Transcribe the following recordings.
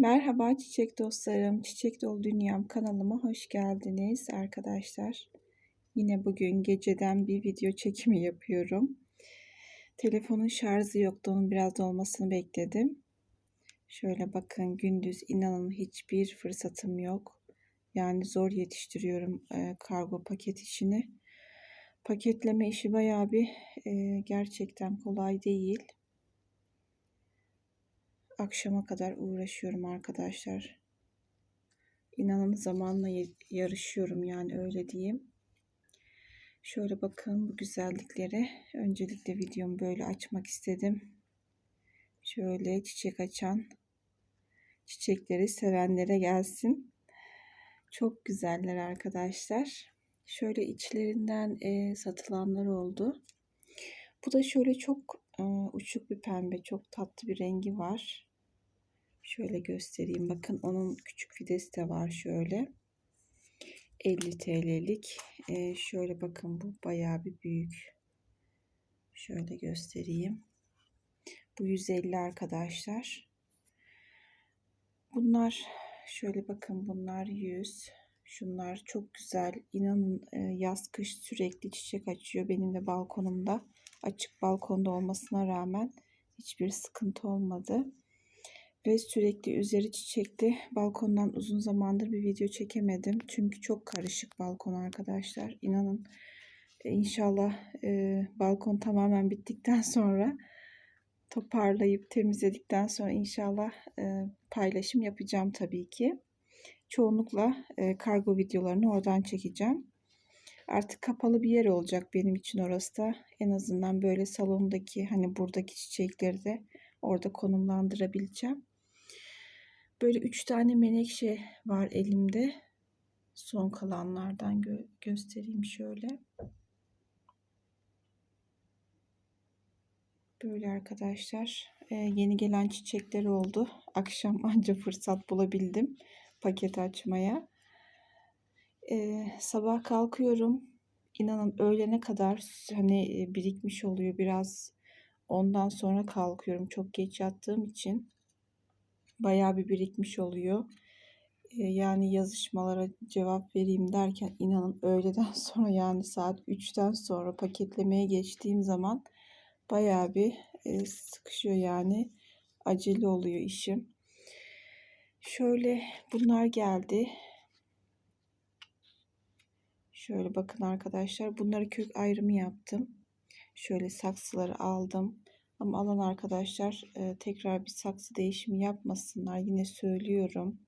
Merhaba çiçek dostlarım, Çiçek Dolu Dünyam kanalıma hoş geldiniz arkadaşlar. Yine bugün geceden bir video çekimi yapıyorum. Telefonun şarjı yoktu, onun biraz olmasını bekledim. Şöyle bakın gündüz inanın hiçbir fırsatım yok. Yani zor yetiştiriyorum e, kargo paket işini. Paketleme işi bayağı bir e, gerçekten kolay değil akşama kadar uğraşıyorum arkadaşlar. İnanın zamanla yarışıyorum yani öyle diyeyim. Şöyle bakın bu güzellikleri. Öncelikle videomu böyle açmak istedim. Şöyle çiçek açan çiçekleri sevenlere gelsin. Çok güzeller arkadaşlar. Şöyle içlerinden e, satılanlar oldu. Bu da şöyle çok e, uçuk bir pembe, çok tatlı bir rengi var. Şöyle göstereyim. Bakın onun küçük fidesi de var şöyle. 50 TL'lik. Ee, şöyle bakın bu bayağı bir büyük. Şöyle göstereyim. Bu 150 arkadaşlar. Bunlar şöyle bakın bunlar 100. Şunlar çok güzel. İnanın e, yaz kış sürekli çiçek açıyor. Benim de balkonumda açık balkonda olmasına rağmen hiçbir sıkıntı olmadı ve sürekli üzeri çiçekli. Balkondan uzun zamandır bir video çekemedim. Çünkü çok karışık balkon arkadaşlar. İnanın e, inşallah e, balkon tamamen bittikten sonra toparlayıp temizledikten sonra inşallah e, paylaşım yapacağım tabii ki. Çoğunlukla e, kargo videolarını oradan çekeceğim. Artık kapalı bir yer olacak benim için orası da. En azından böyle salondaki hani buradaki çiçekleri de orada konumlandırabileceğim. Böyle üç tane menekşe var elimde. Son kalanlardan gö göstereyim şöyle. Böyle arkadaşlar. Ee, yeni gelen çiçekler oldu. Akşam anca fırsat bulabildim paket açmaya. Ee, sabah kalkıyorum. İnanın öğlene kadar hani e, birikmiş oluyor biraz. Ondan sonra kalkıyorum çok geç yattığım için bayağı bir birikmiş oluyor. Yani yazışmalara cevap vereyim derken inanın öğleden sonra yani saat 3'ten sonra paketlemeye geçtiğim zaman bayağı bir sıkışıyor yani. Acele oluyor işim. Şöyle bunlar geldi. Şöyle bakın arkadaşlar bunları kök ayrımı yaptım. Şöyle saksıları aldım. Ama alan arkadaşlar e, tekrar bir saksı değişimi yapmasınlar. Yine söylüyorum.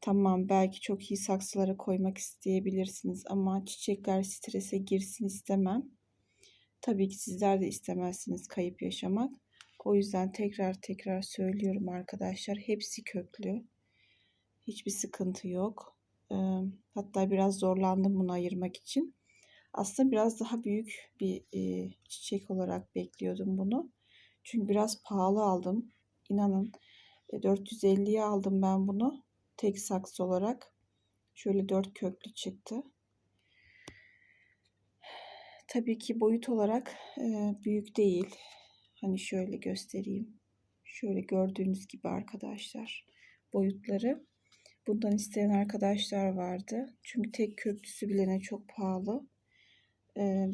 Tamam belki çok iyi saksılara koymak isteyebilirsiniz ama çiçekler strese girsin istemem. Tabii ki sizler de istemezsiniz kayıp yaşamak. O yüzden tekrar tekrar söylüyorum arkadaşlar. Hepsi köklü. Hiçbir sıkıntı yok. Hatta biraz zorlandım bunu ayırmak için. Aslında biraz daha büyük bir e, çiçek olarak bekliyordum bunu. Çünkü biraz pahalı aldım. İnanın e, 450'ye aldım ben bunu. Tek saksı olarak. Şöyle dört köklü çıktı. Tabii ki boyut olarak e, büyük değil. Hani şöyle göstereyim. Şöyle gördüğünüz gibi arkadaşlar boyutları. Bundan isteyen arkadaşlar vardı. Çünkü tek köklüsü bilene çok pahalı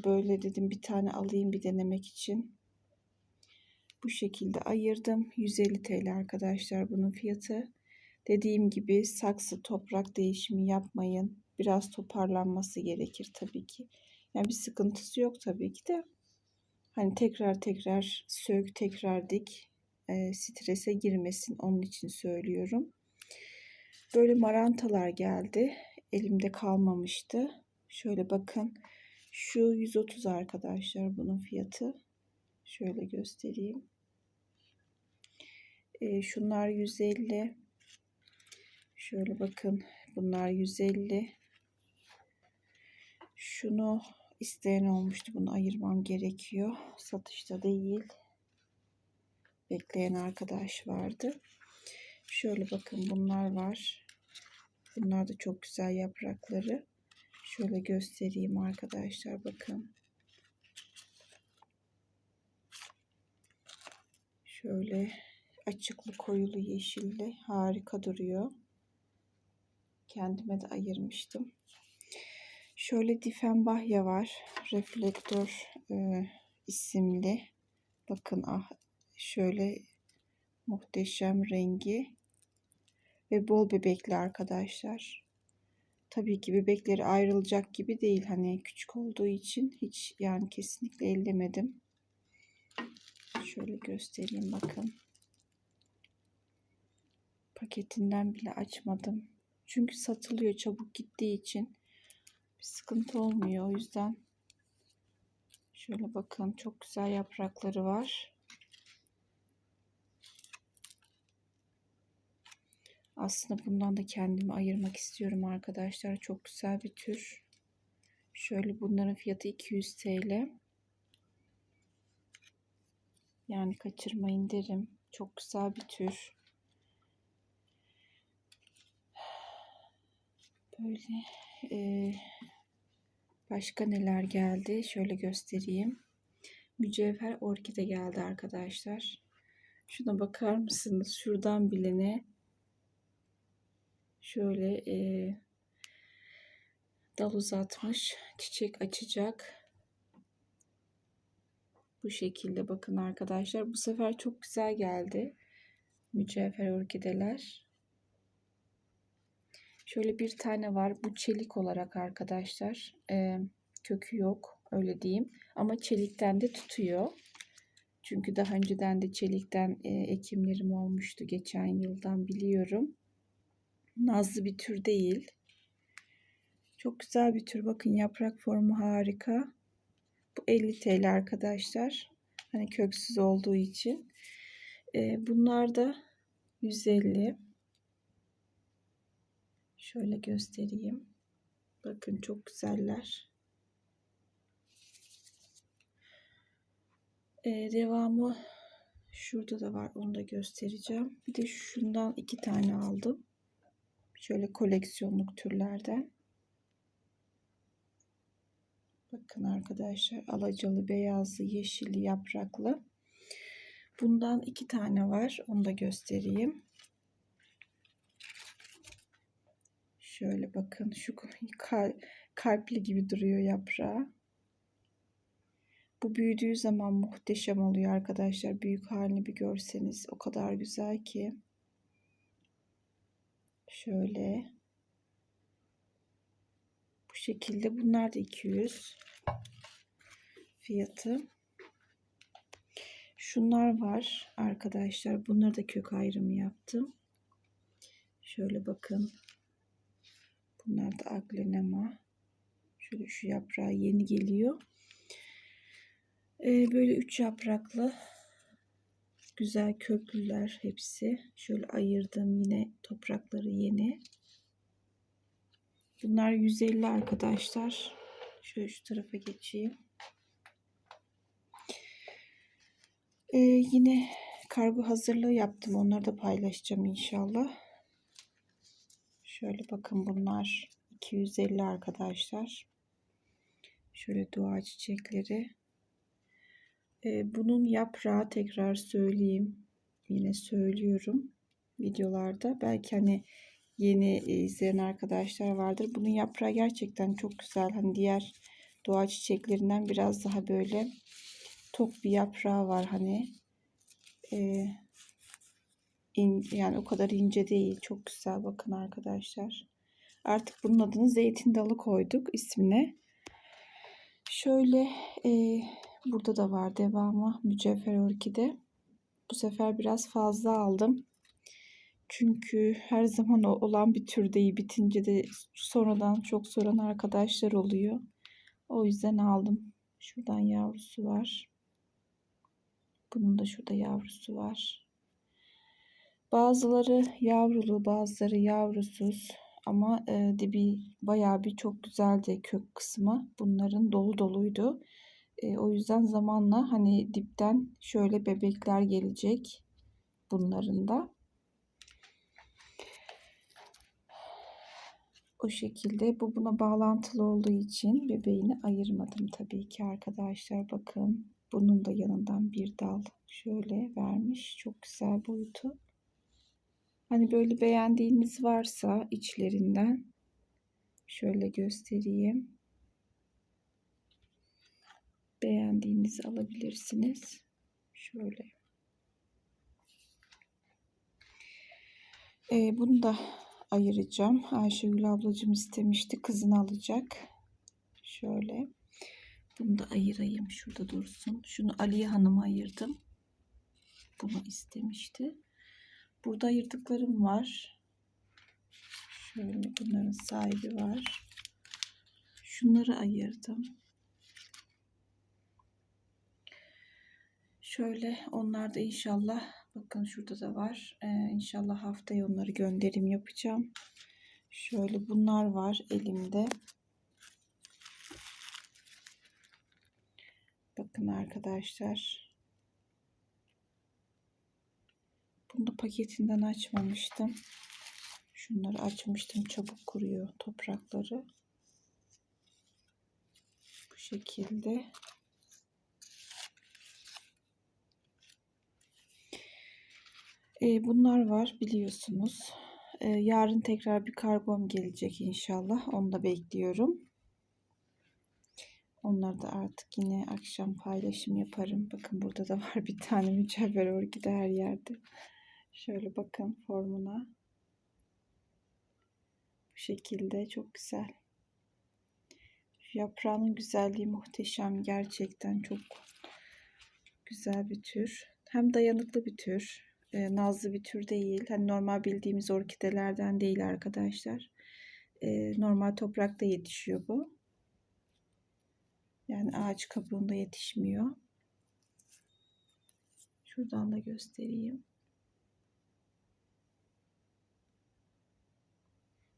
böyle dedim bir tane alayım bir denemek için. Bu şekilde ayırdım. 150 TL arkadaşlar bunun fiyatı. Dediğim gibi saksı toprak değişimi yapmayın. Biraz toparlanması gerekir tabii ki. Yani bir sıkıntısı yok tabii ki de. Hani tekrar tekrar sök, tekrar dik. E, strese girmesin. Onun için söylüyorum. Böyle marantalar geldi. Elimde kalmamıştı. Şöyle bakın. Şu 130 arkadaşlar bunun fiyatı. Şöyle göstereyim. Ee, şunlar 150. Şöyle bakın. Bunlar 150. Şunu isteyen olmuştu. Bunu ayırmam gerekiyor. Satışta değil. Bekleyen arkadaş vardı. Şöyle bakın bunlar var. Bunlar da çok güzel yaprakları. Şöyle göstereyim arkadaşlar bakın. Şöyle açıklı koyulu yeşilli harika duruyor. Kendime de ayırmıştım. Şöyle Diffenbachia var. Reflektör e, isimli. Bakın ah şöyle muhteşem rengi ve bol bebekli arkadaşlar. Tabii ki bebekleri ayrılacak gibi değil. Hani küçük olduğu için hiç yani kesinlikle ellemedim. Şöyle göstereyim bakın. Paketinden bile açmadım. Çünkü satılıyor çabuk gittiği için bir sıkıntı olmuyor. O yüzden şöyle bakın çok güzel yaprakları var. Aslında bundan da kendimi ayırmak istiyorum arkadaşlar. Çok güzel bir tür. Şöyle bunların fiyatı 200 TL. Yani kaçırmayın derim. Çok güzel bir tür. Böyle e, başka neler geldi? Şöyle göstereyim. Mücevher orkide geldi arkadaşlar. Şuna bakar mısınız? Şuradan bilene şöyle e, dal uzatmış. Çiçek açacak. Bu şekilde bakın arkadaşlar. Bu sefer çok güzel geldi. Mücevher orkideler. Şöyle bir tane var. Bu çelik olarak arkadaşlar. E, kökü yok. Öyle diyeyim. Ama çelikten de tutuyor. Çünkü daha önceden de çelikten e, ekimlerim olmuştu. Geçen yıldan biliyorum. Nazlı bir tür değil. Çok güzel bir tür. Bakın yaprak formu harika. Bu 50 TL arkadaşlar. Hani köksüz olduğu için. Ee, bunlar da 150. Şöyle göstereyim. Bakın çok güzeller. Ee, devamı şurada da var. Onu da göstereceğim. Bir de şundan iki tane aldım. Şöyle koleksiyonluk türlerden. Bakın arkadaşlar alacalı, beyazlı, yeşilli, yapraklı. Bundan iki tane var. Onu da göstereyim. Şöyle bakın şu kalpli gibi duruyor yaprağı. Bu büyüdüğü zaman muhteşem oluyor arkadaşlar. Büyük halini bir görseniz o kadar güzel ki. Şöyle. Bu şekilde. Bunlar da 200 fiyatı. Şunlar var arkadaşlar. Bunları da kök ayrımı yaptım. Şöyle bakın. Bunlar da aglenema. Şöyle şu yaprağı yeni geliyor. Ee, böyle üç yapraklı güzel köklüler hepsi. Şöyle ayırdım yine toprakları yeni. Bunlar 150 arkadaşlar. Şöyle şu tarafa geçeyim. Ee, yine kargo hazırlığı yaptım. Onları da paylaşacağım inşallah. Şöyle bakın bunlar 250 arkadaşlar. Şöyle dua çiçekleri. Ee, bunun yaprağı tekrar söyleyeyim. Yine söylüyorum videolarda. Belki hani yeni izleyen arkadaşlar vardır. Bunun yaprağı gerçekten çok güzel. Hani diğer doğa çiçeklerinden biraz daha böyle tok bir yaprağı var hani. Ee, in, yani o kadar ince değil. Çok güzel bakın arkadaşlar. Artık bunun adını zeytin dalı koyduk ismine. Şöyle e, burada da var devamı mücevher orkide. Bu sefer biraz fazla aldım. Çünkü her zaman olan bir tür değil. Bitince de sonradan çok soran arkadaşlar oluyor. O yüzden aldım. Şuradan yavrusu var. Bunun da şurada yavrusu var. Bazıları yavrulu, bazıları yavrusuz. Ama e, dibi bayağı bir çok güzeldi kök kısmı. Bunların dolu doluydu. E, o yüzden zamanla hani dipten şöyle bebekler gelecek bunların da. O şekilde bu buna bağlantılı olduğu için bebeğini ayırmadım tabii ki arkadaşlar. Bakın bunun da yanından bir dal Şöyle vermiş. Çok güzel boyutu. Hani böyle beğendiğiniz varsa içlerinden şöyle göstereyim. Beğendiğinizi alabilirsiniz. Şöyle. Ee, bunu da ayıracağım. Ayşegül ablacığım istemişti. Kızını alacak. Şöyle. Bunu da ayırayım. Şurada dursun. Şunu Aliye Hanım'a ayırdım. Bunu istemişti. Burada ayırdıklarım var. Şöyle bunların sahibi var. Şunları ayırdım. Şöyle onlar da inşallah bakın şurada da var. Ee, inşallah haftaya onları gönderim yapacağım. Şöyle bunlar var elimde. Bakın arkadaşlar. Bunu paketinden açmamıştım. Şunları açmıştım. Çabuk kuruyor toprakları. Bu şekilde. Ee, bunlar var biliyorsunuz. Ee, yarın tekrar bir karbom gelecek inşallah. Onu da bekliyorum. Onları da artık yine akşam paylaşım yaparım. Bakın burada da var bir tane mücevher orkide her yerde. Şöyle bakın formuna. Bu şekilde çok güzel. Şu yaprağının güzelliği muhteşem. Gerçekten çok güzel bir tür. Hem dayanıklı bir tür. E, nazlı bir tür değil. Hani normal bildiğimiz orkidelerden değil arkadaşlar. E, normal toprakta yetişiyor bu. Yani ağaç kabuğunda yetişmiyor. Şuradan da göstereyim.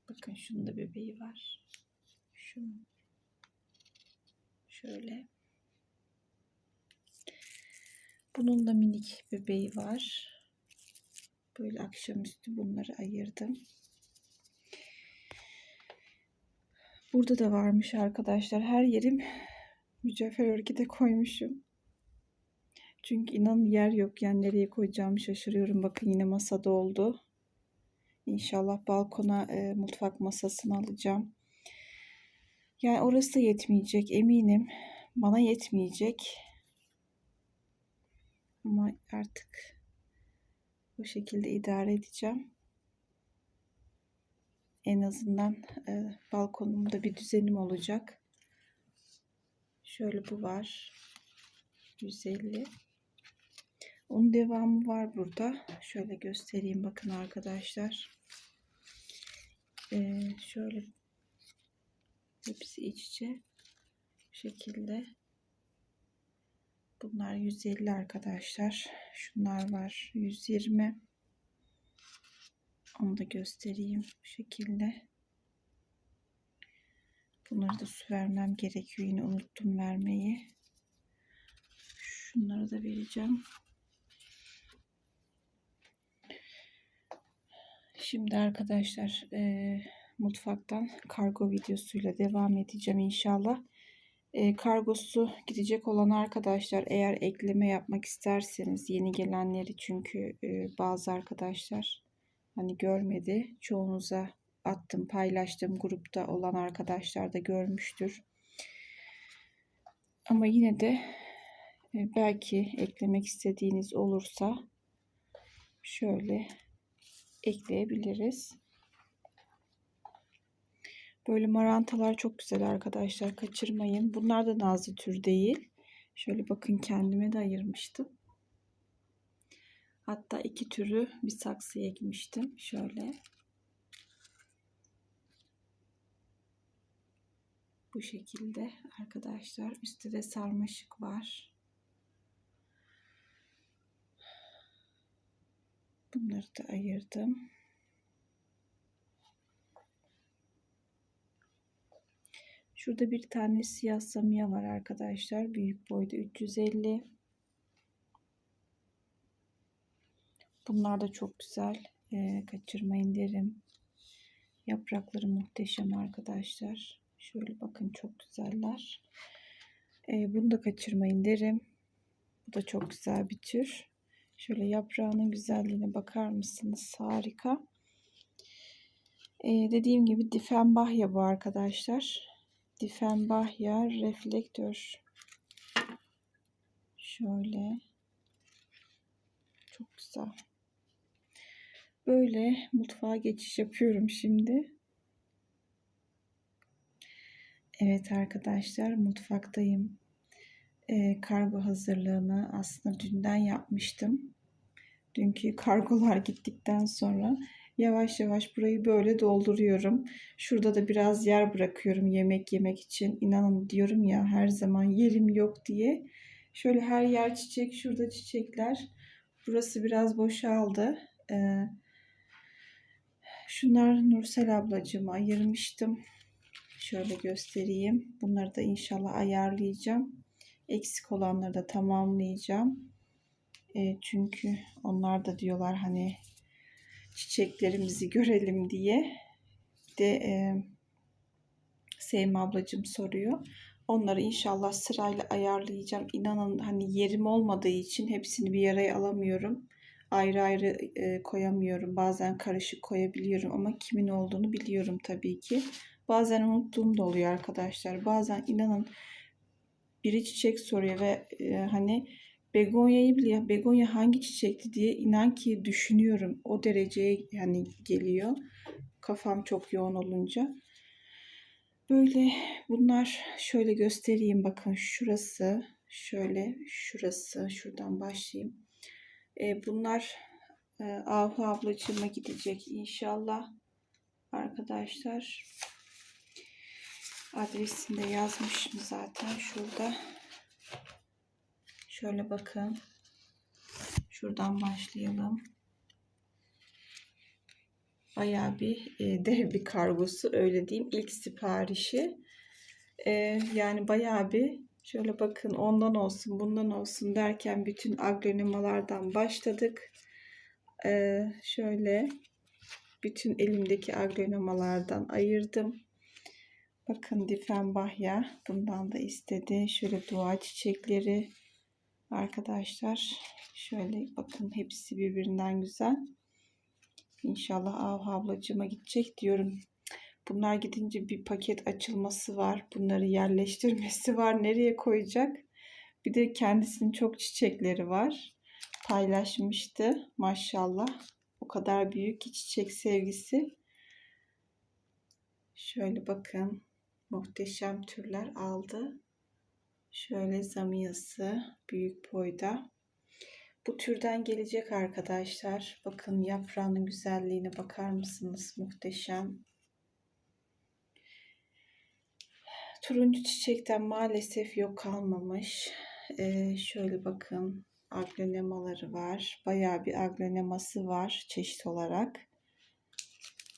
Bakın şunun da bebeği var. Şunun. Şöyle. Bunun da minik bebeği var. Böyle akşamüstü bunları ayırdım. Burada da varmış arkadaşlar. Her yerim mücevher örgüde koymuşum. Çünkü inanın yer yok. Yani nereye koyacağımı şaşırıyorum. Bakın yine masada oldu. İnşallah balkona e, mutfak masasını alacağım. Yani orası da yetmeyecek eminim. Bana yetmeyecek. Ama artık bu şekilde idare edeceğim. En azından e, balkonumda bir düzenim olacak. Şöyle bu var. 150. Onun devamı var burada. Şöyle göstereyim bakın arkadaşlar. Ee, şöyle hepsi iç içe bu şekilde. Bunlar 150 arkadaşlar. Şunlar var 120. Onu da göstereyim bu şekilde. Bunları da su vermem gerekiyor. Yine unuttum vermeyi. Şunları da vereceğim. Şimdi arkadaşlar e, mutfaktan kargo videosuyla devam edeceğim inşallah. Kargosu gidecek olan arkadaşlar eğer ekleme yapmak isterseniz yeni gelenleri çünkü bazı arkadaşlar hani görmedi. Çoğunuza attım, paylaştığım grupta olan arkadaşlar da görmüştür. Ama yine de belki eklemek istediğiniz olursa şöyle ekleyebiliriz. Böyle marantalar çok güzel arkadaşlar. Kaçırmayın. Bunlar da nazlı tür değil. Şöyle bakın kendime de ayırmıştım. Hatta iki türü bir saksıya ekmiştim. Şöyle. Bu şekilde arkadaşlar. Üstte de sarmaşık var. Bunları da ayırdım. Şurada bir tane siyah samiya var arkadaşlar. Büyük boyda 350. Bunlar da çok güzel. Ee, kaçırmayın derim. Yaprakları muhteşem arkadaşlar. Şöyle bakın çok güzeller. Ee, bunu da kaçırmayın derim. Bu da çok güzel bir tür. Şöyle yaprağının güzelliğine bakar mısınız? Harika. Ee, dediğim gibi Difenbahya bu arkadaşlar. Difenbahya reflektör. Şöyle. Çok güzel. Böyle mutfağa geçiş yapıyorum şimdi. Evet arkadaşlar mutfaktayım. Ee, kargo hazırlığını aslında dünden yapmıştım. Dünkü kargolar gittikten sonra yavaş yavaş burayı böyle dolduruyorum. Şurada da biraz yer bırakıyorum yemek yemek için. İnanın diyorum ya her zaman yerim yok diye. Şöyle her yer çiçek, şurada çiçekler. Burası biraz boşaldı. Ee, şunlar Nursel ablacığıma ayırmıştım. Şöyle göstereyim. Bunları da inşallah ayarlayacağım. Eksik olanları da tamamlayacağım. E, çünkü onlar da diyorlar hani çiçeklerimizi görelim diye. Bir de e, Sevim ablacığım soruyor. Onları inşallah sırayla ayarlayacağım. İnanın hani yerim olmadığı için hepsini bir araya alamıyorum. Ayrı ayrı e, koyamıyorum. Bazen karışık koyabiliyorum ama kimin olduğunu biliyorum tabii ki. Bazen unuttuğum da oluyor arkadaşlar. Bazen inanın biri çiçek soruyor ve e, hani begonyayı bile begonya hangi çiçekti diye inan ki düşünüyorum. O dereceye yani geliyor. Kafam çok yoğun olunca. Böyle bunlar şöyle göstereyim bakın şurası şöyle şurası şuradan başlayayım. E, bunlar e, Ahu ablacığıma gidecek inşallah arkadaşlar. Adresini de yazmışım zaten şurada. Şöyle bakın. Şuradan başlayalım. Bayağı bir e, dev bir kargosu öyle diyeyim. İlk siparişi. E, yani bayağı bir şöyle bakın ondan olsun bundan olsun derken bütün aglonemalardan başladık. E, şöyle bütün elimdeki aglonemalardan ayırdım. Bakın Difenbahya bundan da istedi. Şöyle dua çiçekleri arkadaşlar. Şöyle bakın hepsi birbirinden güzel. İnşallah Av ablacığıma gidecek diyorum. Bunlar gidince bir paket açılması var. Bunları yerleştirmesi var. Nereye koyacak? Bir de kendisinin çok çiçekleri var. Paylaşmıştı maşallah. O kadar büyük ki çiçek sevgisi. Şöyle bakın muhteşem türler aldı. Şöyle zamiyası büyük boyda. Bu türden gelecek arkadaşlar. Bakın yaprağının güzelliğine bakar mısınız? Muhteşem. Turuncu çiçekten maalesef yok kalmamış. Ee, şöyle bakın aglonemaları var. Bayağı bir agloneması var çeşit olarak.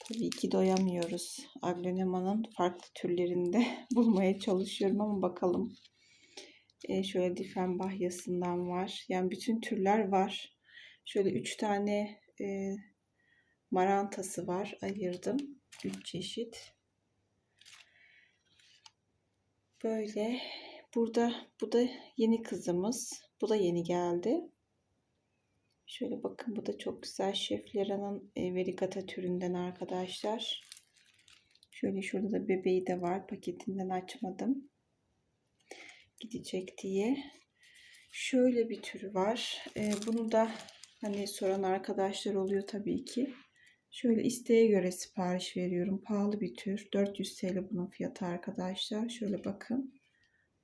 Tabii ki doyamıyoruz. Aglonema'nın farklı türlerinde bulmaya çalışıyorum ama bakalım. Ee, şöyle difen bahyasından var. Yani bütün türler var. Şöyle üç tane e, marantası var. Ayırdım. Üç çeşit. Böyle. Burada bu da yeni kızımız. Bu da yeni geldi. Şöyle bakın bu da çok güzel Şeflera'nın e, verigata türünden arkadaşlar. Şöyle şurada da bebeği de var. Paketinden açmadım. Gidecek diye. Şöyle bir türü var. E, bunu da hani soran arkadaşlar oluyor tabii ki. Şöyle isteğe göre sipariş veriyorum. Pahalı bir tür. 400 TL bunun fiyatı arkadaşlar. Şöyle bakın.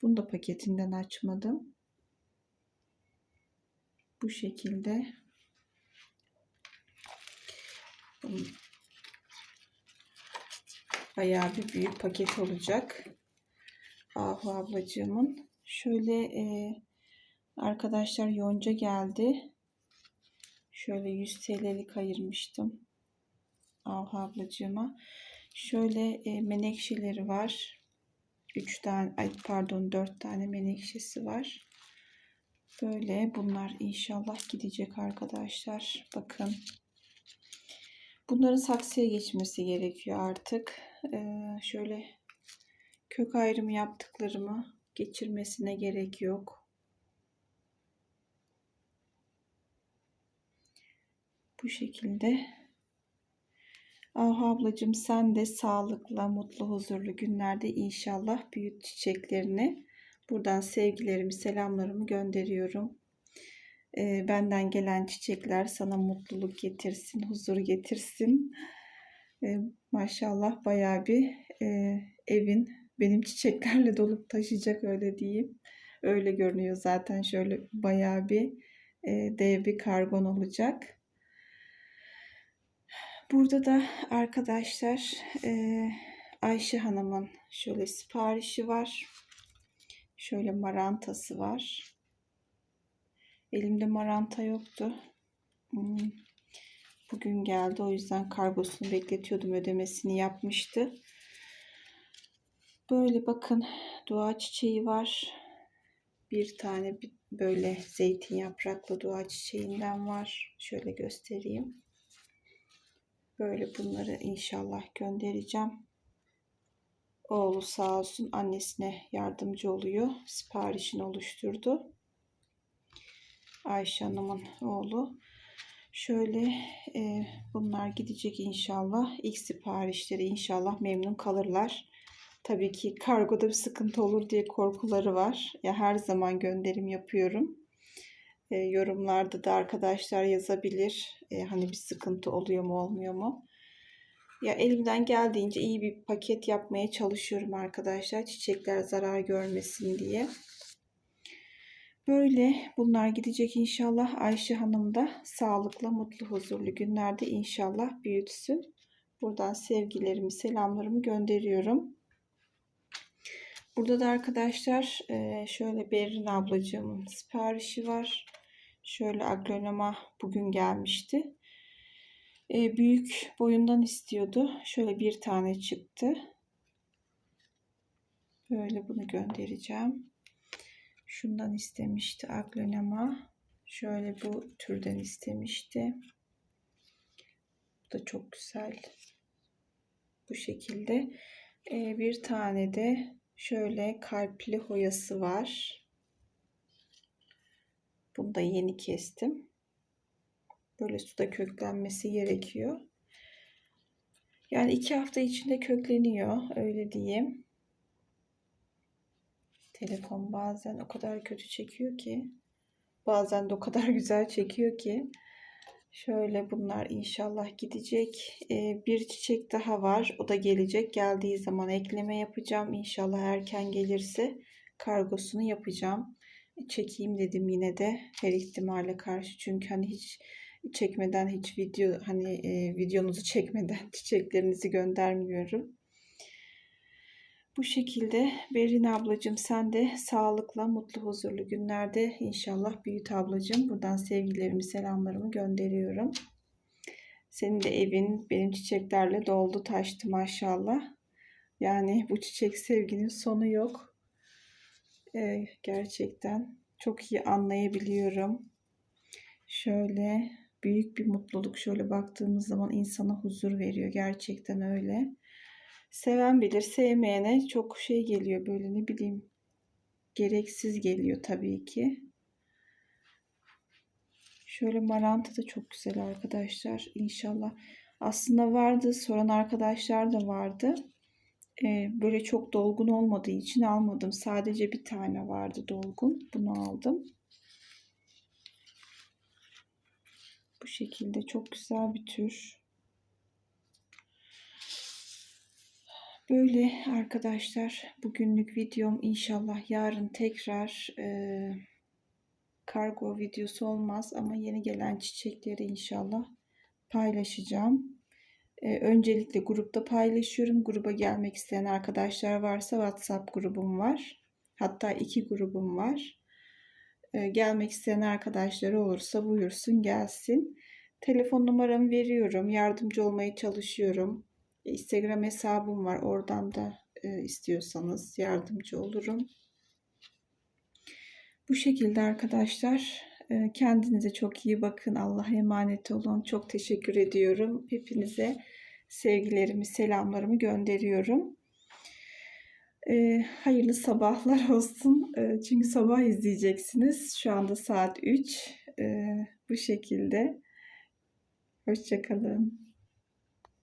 Bunu da paketinden açmadım. Bu şekilde. Bayağı bir büyük paket olacak. Ahu ablacığımın. Şöyle e, arkadaşlar yonca geldi. Şöyle 100 TL'lik ayırmıştım. Ahu ablacığıma. Şöyle e, menekşeleri var. 3 tane ay pardon 4 tane menekşesi var. Böyle bunlar inşallah gidecek arkadaşlar. Bakın. Bunların saksıya geçmesi gerekiyor artık. Ee, şöyle kök ayrımı yaptıklarımı geçirmesine gerek yok. Bu şekilde. Ah ablacığım sen de sağlıkla, mutlu, huzurlu günlerde inşallah büyüt çiçeklerini. Buradan sevgilerimi, selamlarımı gönderiyorum. E, benden gelen çiçekler sana mutluluk getirsin, huzur getirsin. E, maşallah bayağı bir e, evin benim çiçeklerle dolup taşıyacak öyle diyeyim. Öyle görünüyor zaten şöyle bayağı bir e, dev bir kargon olacak. Burada da arkadaşlar e, Ayşe Hanım'ın şöyle siparişi var. Şöyle marantası var. Elimde maranta yoktu. Hmm. Bugün geldi. O yüzden kargosunu bekletiyordum. Ödemesini yapmıştı. Böyle bakın dua çiçeği var. Bir tane böyle zeytin yapraklı dua çiçeğinden var. Şöyle göstereyim. Böyle bunları inşallah göndereceğim. Oğlu sağ olsun annesine yardımcı oluyor. Siparişini oluşturdu. Ayşe Hanım'ın oğlu. Şöyle e, bunlar gidecek inşallah. İlk siparişleri inşallah memnun kalırlar. Tabii ki kargoda bir sıkıntı olur diye korkuları var. Ya her zaman gönderim yapıyorum. E, yorumlarda da arkadaşlar yazabilir. E, hani bir sıkıntı oluyor mu olmuyor mu? Ya elimden geldiğince iyi bir paket yapmaya çalışıyorum arkadaşlar. Çiçekler zarar görmesin diye. Böyle bunlar gidecek inşallah. Ayşe Hanım da sağlıklı, mutlu, huzurlu günlerde inşallah büyütsün. Buradan sevgilerimi, selamlarımı gönderiyorum. Burada da arkadaşlar e, şöyle Berrin ablacığımın siparişi var. Şöyle aglonema bugün gelmişti. E, büyük boyundan istiyordu. Şöyle bir tane çıktı. Böyle bunu göndereceğim. Şundan istemişti aglonema. Şöyle bu türden istemişti. Bu da çok güzel. Bu şekilde. E, bir tane de şöyle kalpli hoyası var. Bunu da yeni kestim. Böyle suda köklenmesi gerekiyor. Yani iki hafta içinde kökleniyor. Öyle diyeyim. Telefon bazen o kadar kötü çekiyor ki. Bazen de o kadar güzel çekiyor ki. Şöyle bunlar inşallah gidecek. Ee, bir çiçek daha var. O da gelecek. Geldiği zaman ekleme yapacağım. İnşallah erken gelirse kargosunu yapacağım. Çekeyim dedim yine de her ihtimale karşı. Çünkü hani hiç çekmeden hiç video hani e, videonuzu çekmeden çiçeklerinizi göndermiyorum. Bu şekilde Berin ablacığım sen de sağlıkla, mutlu, huzurlu günlerde inşallah büyüt ablacığım. Buradan sevgilerimi, selamlarımı gönderiyorum. Senin de evin benim çiçeklerle doldu taştı maşallah. Yani bu çiçek sevginin sonu yok. Ee, gerçekten çok iyi anlayabiliyorum. Şöyle büyük bir mutluluk şöyle baktığımız zaman insana huzur veriyor. Gerçekten öyle. Seven bilir, sevmeyene çok şey geliyor böyle ne bileyim gereksiz geliyor tabii ki. Şöyle maranta da çok güzel arkadaşlar. İnşallah. Aslında vardı. Soran arkadaşlar da vardı. Ee, böyle çok dolgun olmadığı için almadım. Sadece bir tane vardı dolgun. Bunu aldım. Bu şekilde çok güzel bir tür. Böyle arkadaşlar bugünlük videom inşallah yarın tekrar e, kargo videosu olmaz ama yeni gelen çiçekleri inşallah paylaşacağım. E, öncelikle grupta paylaşıyorum. Gruba gelmek isteyen arkadaşlar varsa WhatsApp grubum var. Hatta iki grubum var. E, gelmek isteyen arkadaşlar olursa buyursun gelsin. Telefon numaramı veriyorum. Yardımcı olmaya çalışıyorum. Instagram hesabım var. Oradan da e, istiyorsanız yardımcı olurum. Bu şekilde arkadaşlar e, kendinize çok iyi bakın. Allah'a emanet olun. Çok teşekkür ediyorum. Hepinize sevgilerimi, selamlarımı gönderiyorum. E, hayırlı sabahlar olsun. E, çünkü sabah izleyeceksiniz. Şu anda saat 3. E, bu şekilde. Hoşçakalın.